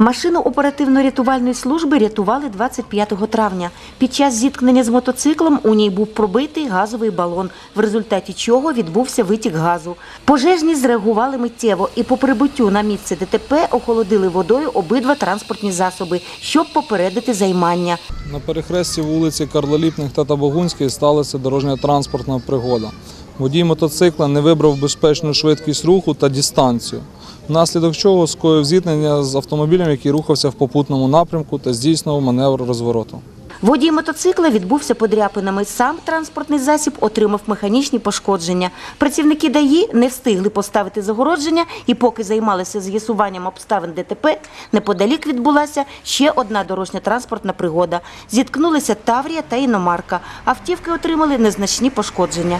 Машину оперативно-рятувальної служби рятували 25 травня. Під час зіткнення з мотоциклом у ній був пробитий газовий балон, в результаті чого відбувся витік газу. Пожежні зреагували миттєво і по прибуттю на місце ДТП охолодили водою обидва транспортні засоби, щоб попередити займання. На перехресті вулиці Карлоліпних та Табогунської сталася дорожньо-транспортна пригода. Водій мотоцикла не вибрав безпечну швидкість руху та дистанцію, внаслідок чого скоїв зіткнення з автомобілем, який рухався в попутному напрямку та здійснював маневр розвороту. Водій мотоцикла відбувся подряпинами. Сам транспортний засіб отримав механічні пошкодження. Працівники ДАІ не встигли поставити загородження і поки займалися з'ясуванням обставин ДТП, неподалік відбулася ще одна дорожня транспортна пригода. Зіткнулися Таврія та іномарка. Автівки отримали незначні пошкодження.